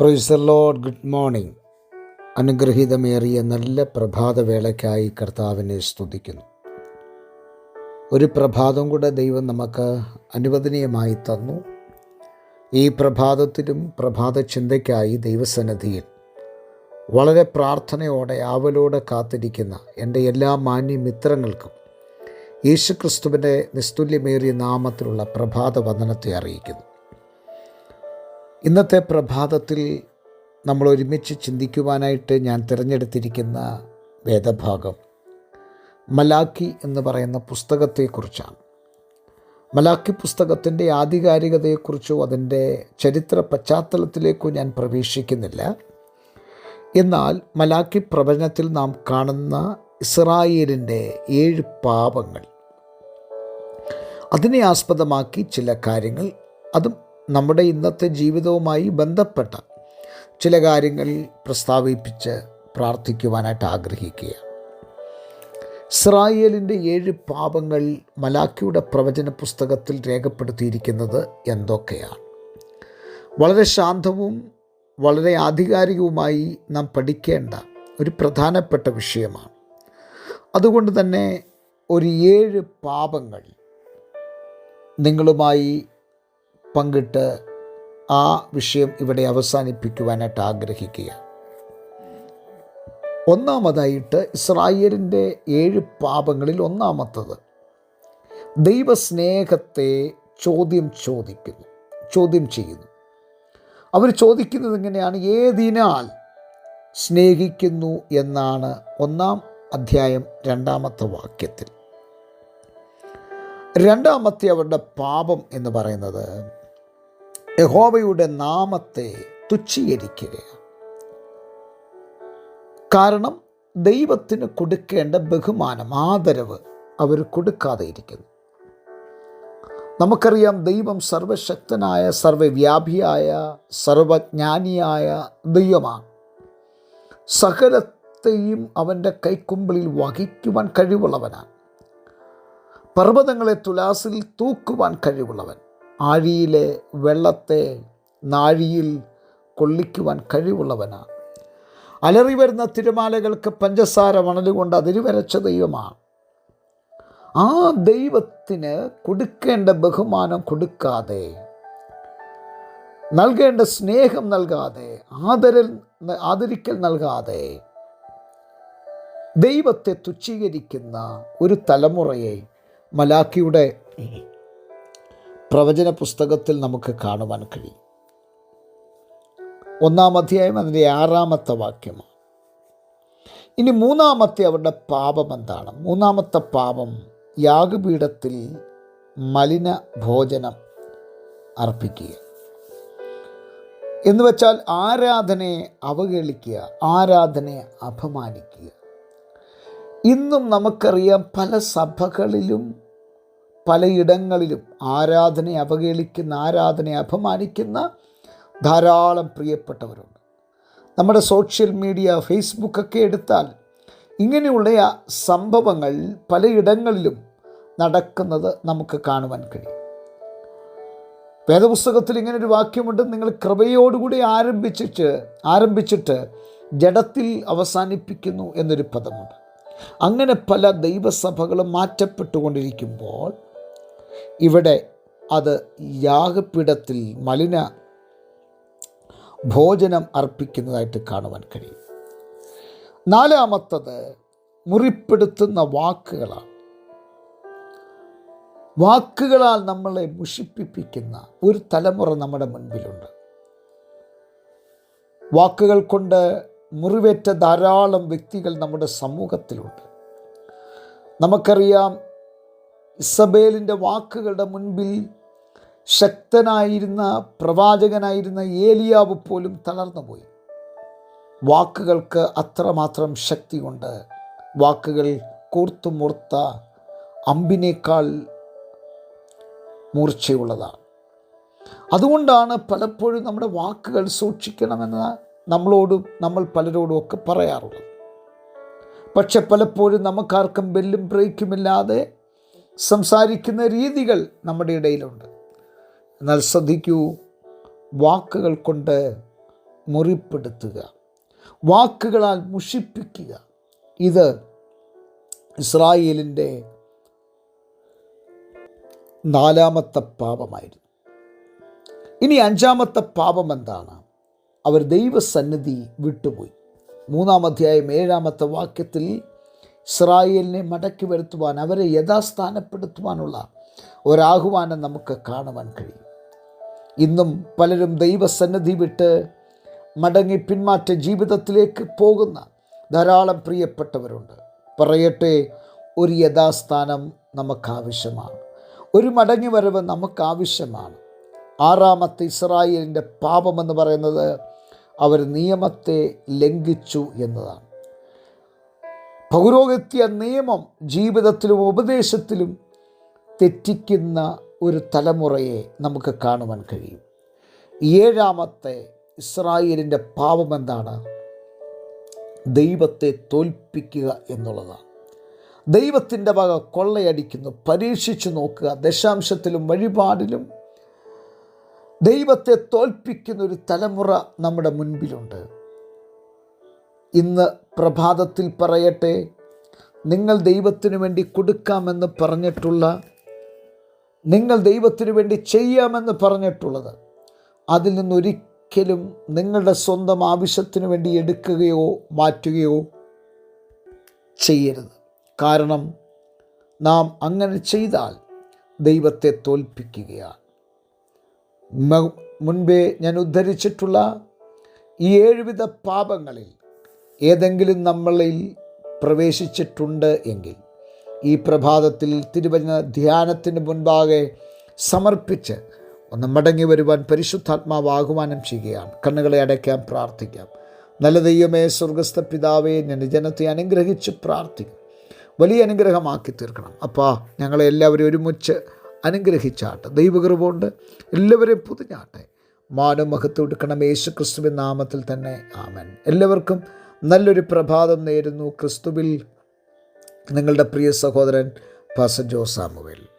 Praise the Lord good morning അനുഗ്രഹീതമേറിയ നല്ല പ്രഭാതവേളയ്ക്കായി കർത്താവിനെ സ്തുതിക്കുന്നു. ഒരു പ്രഭാതം കൂടെ ദൈവം നമുക്ക് അനുവദനീയമായി തന്നു. ഈ പ്രഭാതത്തിലും പ്രഭാത ചിന്തയ്ക്കായി ദൈവസന്നിധിയിൽ വളരെ പ്രാർത്ഥനയോടെ ആവലോടെ കാത്തിരിക്കുന്ന എന്റെ എല്ലാ മാന്യ മിത്രങ്ങൾക്കും യേശുക്രിസ്തുവിന്റെ നിസ്തുല്യമേറിയ നാമത്തിലുള്ള പ്രഭാത വന്ദനത്തെ അറിയിക്കുന്നു. ഇന്നത്തെ പ്രഭാതത്തിൽ നമ്മൾ ഒരുമിച്ച് ചിന്തിക്കുവാനായിട്ട് ഞാൻ തിരഞ്ഞെടുത്തിരിക്കുന്ന വേദഭാഗം മലാക്കി എന്ന് പറയുന്ന പുസ്തകത്തെക്കുറിച്ചാണ്. മലാക്കി പുസ്തകത്തിന്റെ ആധികാരികതയെക്കുറിച്ചോ അതിന്റെ ചരിത്ര പശ്ചാത്തലത്തിലേക്കോ ഞാൻ പ്രവേശിക്കുന്നില്ല. എന്നാൽ മലാക്കി പ്രവചനത്തിൽ നാം കാണുന്ന ഇസ്രായേലിന്റെ ഏഴ് പാപങ്ങൾ. അതിനെ ആസ്പദമാക്കി ചില കാര്യങ്ങൾ അതും നമ്മുടെ ഇന്നത്തെ ജീവിതവുമായി ബന്ധപ്പെട്ട ചില കാര്യങ്ങൾ പ്രസ്താവിപ്പിച്ച് പ്രാർത്ഥിക്കുവാനായിട്ട് ആഗ്രഹിക്കുക. ഇസ്രായേലിന്റെ ഏഴ് പാപങ്ങൾ മലാക്കിയുടെ പ്രവചന പുസ്തകത്തിൽ രേഖപ്പെടുത്തിയിരിക്കുന്നത് എന്തൊക്കെയാണ്? വളരെ ശാന്തവും വളരെ ആധികാരികവുമായി നാം പഠിക്കേണ്ട ഒരു പ്രധാനപ്പെട്ട വിഷയമാണ്. അതുകൊണ്ട് തന്നെ ഒരു ഏഴ് പാപങ്ങൾ നിങ്ങളുമായി പങ്കിട്ട് ആ വിഷയം ഇവിടെ അവസാനിപ്പിക്കുവാനായിട്ട് ആഗ്രഹിക്കുക. ഒന്നാമതായിട്ട് ഇസ്രായേലിന്റെ ഏഴ് പാപങ്ങളിൽ ഒന്നാമത്തത് ദൈവസ്നേഹത്തെ ചോദ്യം ചോദിക്കുന്നു ചോദ്യം ചെയ്യുന്നു. അവർ ചോദിക്കുന്നത് എങ്ങനെയാണ്? ഏതിനാൽ സ്നേഹിക്കുന്നു എന്നാണ് ഒന്നാം അധ്യായം രണ്ടാമത്തെ വാക്യത്തിൽ. രണ്ടാമത്തെ അവരുടെ പാപം എന്ന് പറയുന്നത് യഹോവയുടെ നാമത്തെ തുച്ഛീകരിക്കുക കാരണം ദൈവത്തിന് കൊടുക്കേണ്ട ബഹുമാനം ആദരവ് അവർ കൊടുക്കാതെ ഇരിക്കുന്നു. നമുക്കറിയാം ദൈവം സർവശക്തനായ സർവവ്യാപിയായ സർവജ്ഞാനിയായ ദൈവമാണ്. സകലത്തെയും അവന്റെ കൈക്കുമ്പിളിൽ വഹിക്കുവാൻ കഴിവുള്ളവനാണ്. പർവതങ്ങളെ തുലാസിൽ തൂക്കുവാൻ കഴിവുള്ളവൻ. ആഴിയിലെ വെള്ളത്തെ നാഴിയിൽ കൊള്ളിക്കുവാൻ കഴിവുള്ളവനാണ് അലറി വരുന്ന തിരമാലകൾക്ക് പഞ്ചസാര മണലുകൊണ്ട് അതിര് വരച്ച ദൈവമാണ് ആ ദൈവത്തിന് കൊടുക്കേണ്ട ബഹുമാനം കൊടുക്കാതെ നൽകേണ്ട സ്നേഹം നൽകാതെ ആദരൽ ആദരിക്കൽ നൽകാതെ ദൈവത്തെ തുച്ഛീകരിക്കുന്ന ഒരു തലമുറയെ മലാക്കിയുടെ പ്രവചന പുസ്തകത്തിൽ നമുക്ക് കാണുവാൻ കഴിയും. ഒന്നാം അധ്യായം അതിന്റെ ആറാമത്തെ വാക്യമാണ്. ഇനി മൂന്നാമത്തെ അവരുടെ പാപം എന്താണ്? മൂന്നാമത്തെ പാപം യാഗപീഠത്തിൽ മലിന ഭോജനം അർപ്പിക്കുക. എന്ന് വെച്ചാൽ ആരാധനയെ അവഹേളിക്കുക ആരാധനയെ അപമാനിക്കുക. ഇന്നും നമുക്കറിയാം പല സഭകളിലും പലയിടങ്ങളിലും ആരാധനയെ അവഹേളിക്കുന്ന ആരാധനയെ അപമാനിക്കുന്ന ധാരാളം പ്രിയപ്പെട്ടവരുണ്ട്. നമ്മുടെ സോഷ്യൽ മീഡിയ ഫേസ്ബുക്കൊക്കെ എടുത്താൽ ഇങ്ങനെയുള്ള സംഭവങ്ങൾ പലയിടങ്ങളിലും നടക്കുന്നത് നമുക്ക് കാണുവാൻ കഴിയും. വേദപുസ്തകത്തിൽ ഇങ്ങനെ ഒരു വാക്യമുണ്ട് നിങ്ങൾ കൃപയോടുകൂടി ആരംഭിച്ചിട്ട് ആരംഭിച്ചിട്ട് ജഡത്തിൽ അവസാനിപ്പിക്കുന്നു എന്നൊരു പദമുണ്ട്. അങ്ങനെ പല ദൈവസഭകളും മാറ്റപ്പെട്ടുകൊണ്ടിരിക്കുമ്പോൾ ഇവിടെ അത് യാഗപീഠത്തിൽ മലിന ഭോജനം അർപ്പിക്കുന്നതായിട്ട് കാണുവാൻ കഴിയും. നാലാമത്തത് മുറിപ്പെടുത്തുന്ന വാക്കുകളാണ്. വാക്കുകളാൽ നമ്മളെ മുഷിപ്പിപ്പിക്കുന്ന ഒരു തലമുറ നമ്മുടെ മുൻപിലുണ്ട്. വാക്കുകൾ കൊണ്ട് മുറിവേറ്റ ധാരാളം വ്യക്തികൾ നമ്മുടെ സമൂഹത്തിലുണ്ട്. നമുക്കറിയാം ഇസബേലിന്റെ വാക്കുകളുടെ മുൻപിൽ ശക്തനായിരുന്ന പ്രവാചകനായിരുന്ന ഏലിയാവ് പോലും തളർന്നുപോയി വാക്കുകൾക്ക് അത്രമാത്രം ശക്തിയുണ്ട്. വാക്കുകൾ കൂർത്തു കൂർത്തുമുർത്ത അമ്പിനേക്കാൾ മൂർച്ചയുള്ളതാണ്. അതുകൊണ്ടാണ് പലപ്പോഴും നമ്മുടെ വാക്കുകൾ സൂക്ഷിക്കണമെന്ന് നമ്മളോടും നമ്മൾ പലരോടും ഒക്കെ പറയാറുള്ളത്. പക്ഷെ പലപ്പോഴും നമുക്കാർക്കും ബെല്ലും ബ്രേക്കുമില്ലാതെ സംസാരിക്കുന്ന രീതികൾ നമ്മുടെ ഇടയിലുണ്ട്. എന്നാൽ ശ്രദ്ധിക്കൂ വാക്കുകൾ കൊണ്ട് മുറിപ്പെടുത്തുക വാക്കുകളാൽ മുഷിപ്പിക്കുക. ഇത് ഇസ്രായേലിന്റെ നാലാമത്തെ പാപമായിരുന്നു. ഇനി അഞ്ചാമത്തെ പാപം എന്താണ്? അവർ ദൈവസന്നിധി വിട്ടുപോയി. മൂന്നാം അധ്യായം ഏഴാമത്തെ വാക്യത്തിൽ ഇസ്രായേലിനെ മടക്കി വരുത്തുവാൻ അവരെ യഥാസ്ഥാനപ്പെടുത്തുവാനുള്ള ഒരാഹ്വാനം നമുക്ക് കാണുവാൻ കഴിയും. ഇന്നും പലരും ദൈവസന്നിധി വിട്ട് മടങ്ങി പിന്മാറ്റ ജീവിതത്തിലേക്ക് പോകുന്ന ധാരാളം പ്രിയപ്പെട്ടവരുണ്ട്. പറയട്ടെ ഒരു യഥാസ്ഥാനം നമുക്കാവശ്യമാണ്. ഒരു മടങ്ങി വരവ് നമുക്കാവശ്യമാണ്. ആറാമത്തെ ഇസ്രായേലിന്റെ പാപമെന്ന് പറയുന്നത് അവർ നിയമത്തെ ലംഘിച്ചു എന്നതാണ്. പൗരോഹിത്യ നിയമം ജീവിതത്തിലും ഉപദേശത്തിലും തെറ്റിക്കുന്ന ഒരു തലമുറയെ നമുക്ക് കാണുവാൻ കഴിയും. ഏഴാമത്തെ ഇസ്രായേലിന്റെ പാപം എന്താണ്? ദൈവത്തെ തോൽപ്പിക്കുക എന്നുള്ളതാണ്. ദൈവത്തിന്റെ വക കൊള്ളയടിക്കുന്നു പരീക്ഷിച്ചു നോക്കുക ദശാംശത്തിലും വഴിപാടിലും ദൈവത്തെ തോൽപ്പിക്കുന്ന ഒരു തലമുറ നമ്മുടെ മുൻപിലുണ്ട്. ഇന്ന് പ്രഭാതത്തിൽ പറയട്ടെ. നിങ്ങൾ ദൈവത്തിനു വേണ്ടി കൊടുക്കാമെന്ന് പറഞ്ഞിട്ടുള്ള നിങ്ങൾ ദൈവത്തിനു വേണ്ടി ചെയ്യാമെന്ന് പറഞ്ഞിട്ടുള്ളത് അതിൽ നിന്നൊരിക്കലും നിങ്ങളുടെ സ്വന്തം ആവശ്യത്തിന് വേണ്ടി എടുക്കുകയോ മാറ്റുകയോ ചെയ്യരുത്. കാരണം നാം അങ്ങനെ ചെയ്താൽ ദൈവത്തെ തോൽപ്പിക്കുകയാണ്. മുൻപേ ഞാൻ ഉദ്ധരിച്ചിട്ടുള്ള ഈ ഏഴുവിധ പാപങ്ങളിൽ ഏതെങ്കിലും നമ്മളിൽ പ്രവേശിച്ചിട്ടുണ്ട് എങ്കിൽ ഈ പ്രഭാതത്തിൽ തിരുവചന ധ്യാനത്തിന് മുൻപാകെ സമർപ്പിച്ച് ഒന്ന് മടങ്ങി വരുവാൻ പരിശുദ്ധാത്മാവ് ആഹ്വാനം ചെയ്യുകയാണ്. കണ്ണുകളെ അടയ്ക്കാൻ പ്രാർത്ഥിക്കാം. നല്ല ദൈവമേ സ്വർഗസ്ഥ പിതാവേ ഞാൻ ജനത്തെ അനുഗ്രഹിച്ച് പ്രാർത്ഥിക്കും. വലിയ അനുഗ്രഹമാക്കി തീർക്കണം. അപ്പാ ഞങ്ങളെ എല്ലാവരും ഒരുമിച്ച് അനുഗ്രഹിച്ചാട്ടെ. ദൈവകൃപുണ്ട് എല്ലാവരെയും പുതിഞ്ഞാട്ടെ മാനം മഹത്വം എടുക്കണം. യേശു ക്രിസ്തുവിൻ നാമത്തിൽ തന്നെ. ആമൻ. എല്ലാവർക്കും നല്ലൊരു പ്രഭാതം നേരുന്നു ക്രിസ്തുവിൽ. നിങ്ങളുടെ പ്രിയ സഹോദരൻ പാസ ജോ സാമുവേൽ.